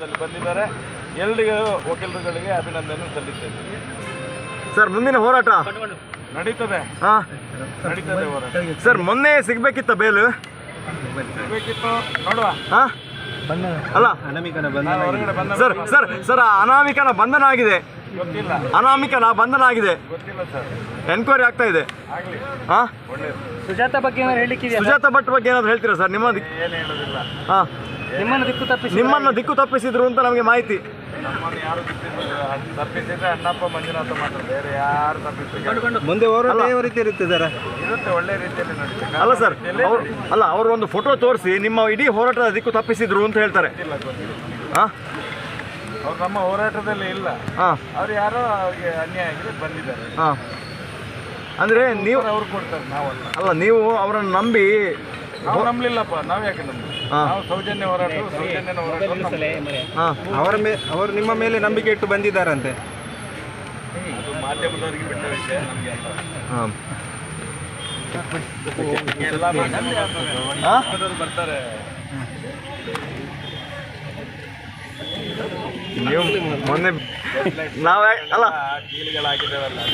ಬಂದಿದ್ದಾರೆ. ಎಲ್ಲರಿಗೂ ವಕೀಲರುಗಳಿಗೆ ಅಭಿನಂದನೆ ಸಲ್ಲಿಸ್ತೇನೆ. ಸರ್ ಮುಂದಿನ ಹೋರಾಟ? ನಡೀತದೆ. ಹಾ. ನಡೀತದೆ ಹೋರಾಟ. ಸರ್ ಮೊನ್ನೆ ಸಿಗ್ಬೇಕಿತ್ತ ಬೇಲು ಸಿಗ್ಬೇಕಿತ್ತು. ನೋಡುವ. ಹಾ. ಅಲ್ಲ. ಅನಾಮಿಕನ ಬಂಧನ ಬಂದ ಸರ್ ಸರ್ ಸರ್ ಆ ಅನಾಮಿಕನ ಬಂಧನ ಆಗಿದೆ. ಗೊತ್ತಿಲ್ಲ. ನಾ ಬಂಧನ ಆಗಿದೆ. ಗೊತ್ತಿಲ್ಲ ಸರ್. ಎನ್ಕ್ವೈರಿ ಆಗ್ತಾ ಇದೆ. ಹಾಂ? ಸುಜಾತ ಬಗ್ಗೆ ಏನಾದ್ರು ಸುಜಾತ ಭಟ್ ಬಗ್ಗೆ ಏನಾದ್ರು ಹೇಳ್ತೀರಾ ಸರ್? ನಿಮ್ಮ ದಿಕ್- ಏನು ಹೇಳೋದಿಲ್ಲ. ಹಾ. ನಿಮ್ಮನ್ನು ದಿಕ್ಕು ತಪ್ಪಿಸಿ ನಿಮ್ಮನ್ನ ದಿಕ್ಕು ತಪ್ಪಿಸಿದ್ರು ಅಂತ ನಮಗೆ ಮಾಹಿತಿ. ನಮ್ಮನ್ನು ಯಾರು ತಪ್ಪಿಸಿದ್ರು ಅಣ್ಣಪ್ಪ ಮಂಜುನಾಥ ಮಾತ್ರ. ಬೇರೆ ಯಾರು ತಪ್ಪಿಸಿದ್ರು? ಮುಂದೆ ಹೋರಾಟ ಯಾವ ರೀತಿ ಇರುತ್ತೆ ಸರ್ ಇರುತ್ತೆ ಒಳ್ಳೆ ರೀತಿಯಲ್ಲಿ ನಡೀತದೆ. ಅಲ್ಲ ಸರ್ ಅವ್ರು ಅಲ್ಲ ಅವರು ಒಂದು ಫೋಟೋ ತೋರಿಸಿ ನಿಮ್ಮ ಇಡೀ ಹೋರಾಟದ ದಿಕ್ಕು ತಪ್ಪಿಸಿದ್ರು ಅಂತ ಹೇಳ್ತಾರೆ. ಹಾ? ಅವ್ರು ನಮ್ಮ ಹೋರಾಟದಲ್ಲಿ ಇಲ್ಲ. ಹಾಂ. ಅವ್ರು ಯಾರೋ ಅವ್ರಿಗೆ ಅನ್ಯಾಯ ಆಗಿದೆ ಬಂದಿದ್ದಾರೆ. ಹಾ. ಅಂದ್ರೆ ನೀವು ಅವ್ರು ಕೊಡ್ತಾರೆ ನಾವಲ್ಲ. ಅಲ್ಲ ನೀವು ಅವರನ್ನು ನಂಬಿ ನಾವು ನಂಬಲಿಲ್ಲಪ್ಪ ನಾವ್ ಯಾಕೆ ನಂಬಿ ಹಾ. ನಾವು ಸೌಜನ್ಯ ಹೋರಾಟ ಸೌಜನ್ಯ ಹೋರಾಟ ಹಾ. ಅವರ ಮೇ ಅವರು ನಿಮ್ಮ ಮೇಲೆ ನಂಬಿಕೆ ಇಟ್ಟು ಬಂದಿದ್ದಾರಂತೆ. ಅದು ಮಾಧ್ಯಮದವರಿಗೆ ಬಿಟ್ಟ ವಿಷಯ ನಮಗೆ ಅಲ್ಲ. ಹಾ. ಎಲ್ಲ ಬರ್ತಾರೆ. ನೀವು ಮೊನ್ನೆ ನಾವು ಅಲ್ಲ.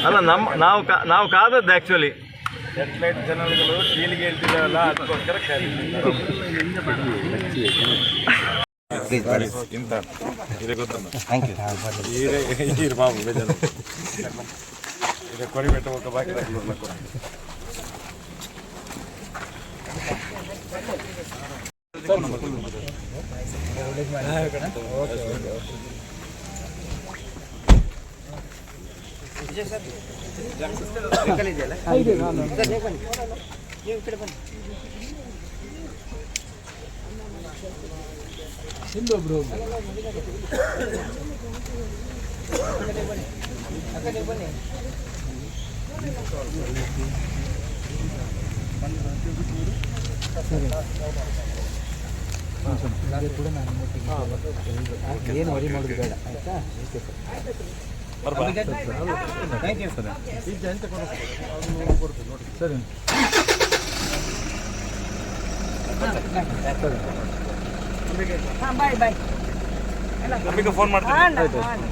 ಅಲ್ಲ ನಮ್ಮ ನಾವು ಕಾ- ನಾವು ಕಾದದ್ದು ಆ್ಯಕ್ಚುಲಿ ಸರ್ ಚಾನಲ್ಗಳು ಡೀಲ್ಗೆ ಹೇಳ್ತಿದ್ದಾವಲ್ಲ ಅದಕ್ಕೋಸ್ಕರ ಇಂತ ಇದೆ ಗೊತ್ತಲ್ಲ ಹೀರೆ ಹೀರ್ ಬಾಬು ಬೇಜಾರು ಈಗ ಕೊರಿಬೆಟ್ಟ ಹೋಗ ಬಾಕಿ ಹಿಂದೊಬ್ರು ಬನ್ನಿ. ಬನ್ನಿ. ಬನ್ನಿ. ಬನ್ನಿ ರಾಕ್ಲಿಲ್ಲ ಏನು ವರಿ ಬೇಡ ಆಯ್ತಾ ನಮಗೆ ಫೋನ್ ಮಾಡ್ತೀನಿ